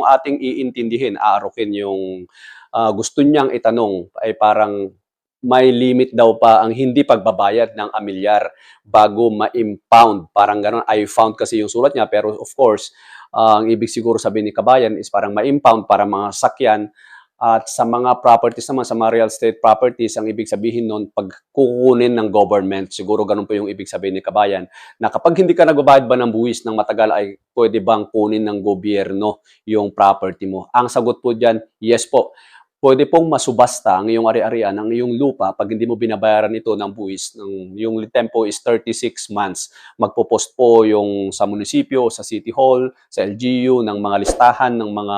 kung ating iintindihin, aarukin yung ah, gusto niyang itanong ay parang may limit daw pa ang hindi pagbabayad ng amilyar bago ma-impound. Parang ganun, I found kasi yung sulat niya. Pero of course, ah, ang ibig siguro sabihin ni Kabayan is parang ma-impound para mga sakyan at sa mga properties naman, sa mga real estate properties, ang ibig sabihin nun, pag kukunin ng government, siguro ganun po yung ibig sabihin ni Kabayan, na kapag hindi ka nagbabayad ba ng buwis ng matagal ay pwede bang kunin ng gobyerno yung property mo? Ang sagot po dyan, yes po. Pwede pong masubasta ang iyong ari-arian, ang iyong lupa pag hindi mo binabayaran ito ng buwis. Ng, yung tempo is 36 months. Magpo-post po yung sa munisipyo, sa city hall, sa LGU, ng mga listahan ng mga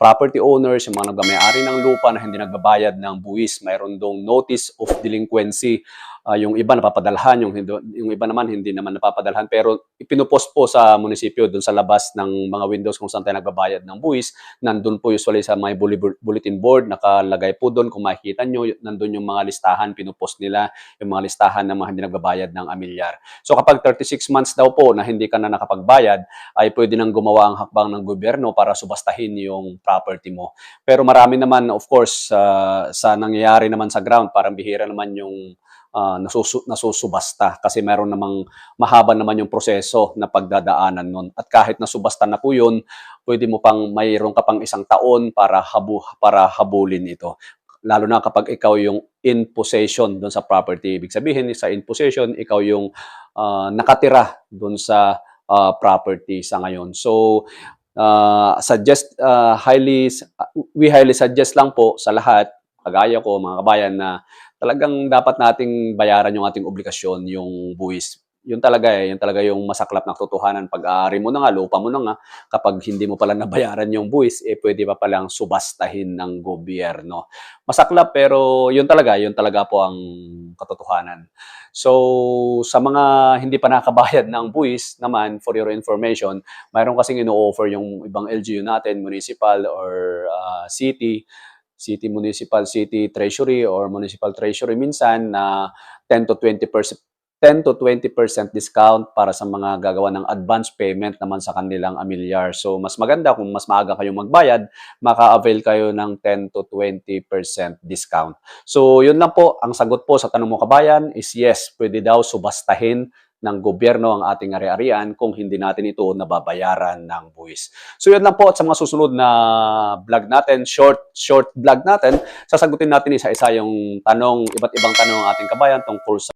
property owners, yung mga nagmamayari ng lupa na hindi nagbabayad ng buwis. Mayroon dong notice of delinquency. Ah, yung iba napapadalhan, yung, hindi- yung iba naman hindi naman napapadalhan. Pero ipinupost po sa munisipyo doon sa labas ng mga windows kung saan tayo nagbabayad ng buwis. Nandun po usually sa may bulletin board, nakalagay po doon kung makikita nyo, nandun yung mga listahan, pinupost nila yung mga listahan ng mga hindi nagbabayad ng amilyar. So kapag 36 months daw po na hindi ka na nakapagbayad, ay pwede nang gumawa ang hakbang ng gobyerno para subastahin yung property mo. Pero marami naman, of course, sa sa nangyayari naman sa ground, parang bihira naman yung ah, nasusu- nasusubasta kasi meron namang mahaba naman yung proseso na pagdadaanan nun. At kahit nasubasta na po yun, pwede mo pang mayroon ka pang isang taon para habu para habulin ito. Lalo na kapag ikaw yung in possession doon sa property. Ibig sabihin, sa in possession, ikaw yung ah, nakatira doon sa ah, property sa ngayon. So, uh, suggest uh, highly we highly suggest lang po sa lahat kagaya ko mga kabayan na talagang dapat nating bayaran yung ating obligasyon yung buwis. Yun talaga eh, yun talaga yung masaklap na katotohanan. Pag-aari mo na nga, lupa mo na nga, kapag hindi mo pala nabayaran yung buwis, eh pwede pa palang subastahin ng gobyerno. Masaklap pero yun talaga, yun talaga po ang katotohanan. So, sa mga hindi pa nakabayad ng buwis naman, for your information, mayroon kasing ino-offer yung ibang LGU natin, municipal or ah, city, city, municipal, city treasury or municipal treasury minsan na 10 to 20 10 to 20% discount para sa mga gagawa ng advance payment naman sa kanilang amilyar. So, mas maganda kung mas maaga kayong magbayad, maka-avail kayo ng 10 to 20% discount. So, yun lang po. Ang sagot po sa tanong mo kabayan is yes, pwede daw subastahin ng gobyerno ang ating ari-arian kung hindi natin ito nababayaran ng buwis. So yun lang po at sa mga susunod na vlog natin, short short vlog natin, sasagutin natin isa-isa yung tanong, iba't ibang tanong ng ating kabayan tungkol sa